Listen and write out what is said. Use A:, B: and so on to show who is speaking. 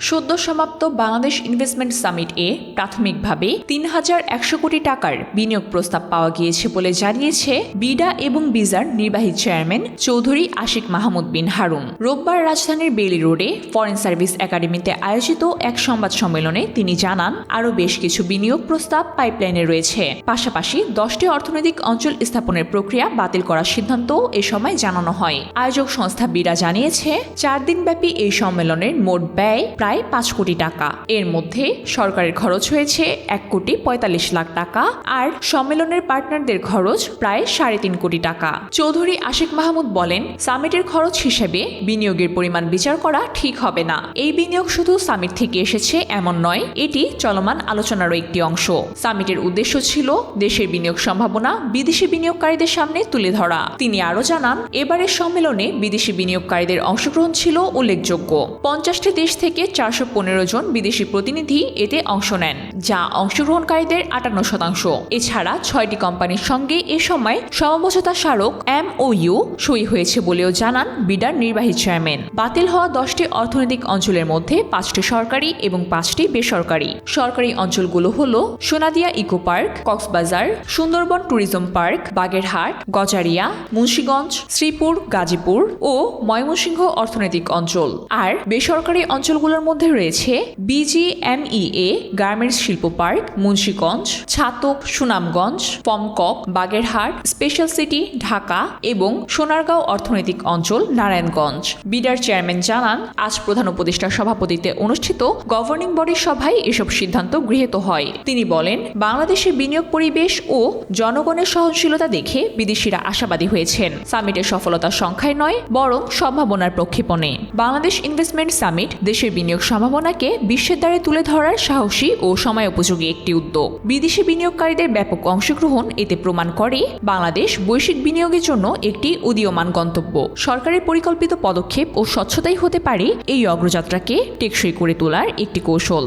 A: সদ্য সমাপ্ত Bangladesh investment summit এ প্রাথমিকভাবে তিন হাজার একশো কোটি টাকার বিনিয়োগ প্রস্তাব পাওয়া গিয়েছে বলে জানিয়েছে বিডা এবং বিজার নির্বাহী চেয়ারম্যান চৌধুরী আশিক মাহমুদ বিন হারুন। রোববার রাজধানীর বেলি রোডে ফরেন সার্ভিস একাডেমিতে আয়োজিত এক সংবাদ সম্মেলনে তিনি জানান, আরও বেশ কিছু বিনিয়োগ প্রস্তাব পাইপলাইনে রয়েছে। পাশাপাশি দশটি অর্থনৈতিক অঞ্চল স্থাপনের প্রক্রিয়া বাতিল করার সিদ্ধান্ত এ সময় জানানো হয়। আয়োজক সংস্থা বিডা জানিয়েছে, চার দিনব্যাপী এই সম্মেলনের মোট ব্যয় প্রায় পাঁচ কোটি টাকা। এর মধ্যে সরকারের খরচ হয়েছে এক কোটি পঁয়তাল্লিশ লাখ টাকা আর সম্মেলনের পার্টনারদের খরচ প্রায় সাড়ে তিন কোটি টাকা। চৌধুরী আশিক মাহমুদ বলেন, সামিটের খরচ হিসেবে বিনিয়োগের পরিমাণ বিচার করা ঠিক হবে না। এই বিনিয়োগ শুধু সামিট থেকে এসেছে এমন নয়, এটি চলমান আলোচনারও একটি অংশ। সামিটের উদ্দেশ্য ছিল দেশের বিনিয়োগ সম্ভাবনা বিদেশি বিনিয়োগকারীদের সামনে তুলে ধরা। তিনি আরও জানান, এবারের সম্মেলনে বিদেশি বিনিয়োগকারীদের অংশগ্রহণ ছিল উল্লেখযোগ্য। পঞ্চাশটি দেশ থেকে চারশো পনেরো জন বিদেশি প্রতিনিধি এতে অংশ নেন, যা অংশগ্রহণকারীদের আটান্ন শতাংশ। এছাড়া ছয়টি কোম্পানির সঙ্গে এ সময় সমঝোতা স্মারক এম ও ইউ সই হয়েছে বলেও জানান বিডার নির্বাহী চেয়ারম্যান। বাতিল হওয়া দশটি অর্থনৈতিক অঞ্চলের মধ্যে পাঁচটি সরকারি এবং পাঁচটি বেসরকারি। সরকারি অঞ্চলগুলো হল Sonadia eco park, Cox's Bazar, Sundarban tourism park, Bagerhat, Gazaria, Munshiganj, Sreepur, Gazipur ও ময়মনসিংহ অর্থনৈতিক অঞ্চল। আর বেসরকারি অঞ্চলগুলোর মধ্যে রয়েছে বিজিএমইএ গার্মেন্টস শিল্প পার্ক, মুন্সীগঞ্জ, ছাতক, সুনামগঞ্জ পমকক বাগেরহাট, স্পেশাল সিটি, ঢাকা এবং সোনারগাঁও অর্থনৈতিক অঞ্চল, নারায়ণগঞ্জ। বিডার চেয়ারম্যান জানান, আজ প্রধান উপদেষ্টার সভাপতিত্বে অনুষ্ঠিত গভর্নিং বডির সভায় এসব সিদ্ধান্ত গৃহীত হয়। তিনি বলেন বাংলাদেশের বিনিয়োগ পরিবেশ ও জনগণের সহনশীলতা দেখে বিদেশিরা আশাবাদী হয়েছেন। সামিটের সফলতার সংখ্যায় নয়, বরং সম্ভাবনার প্রক্ষেপণে। বাংলাদেশ ইনভেস্টমেন্ট সামিট দেশের বিনিয়োগ সম্ভাবনাকে বিশ্বের দ্বারে তুলে ধরার সাহসী ও সময় উপযোগী একটি উদ্যোগ। বিদেশি বিনিয়োগকারীদের ব্যাপক অংশগ্রহণ এতে প্রমাণ করে বাংলাদেশ বৈশ্বিক বিনিয়োগের জন্য একটি উদীয়মান গন্তব্য। সরকারের পরিকল্পিত পদক্ষেপ ও স্বচ্ছতাই হতে পারে এই অগ্রযাত্রাকে টেকসই করে তোলার একটি কৌশল।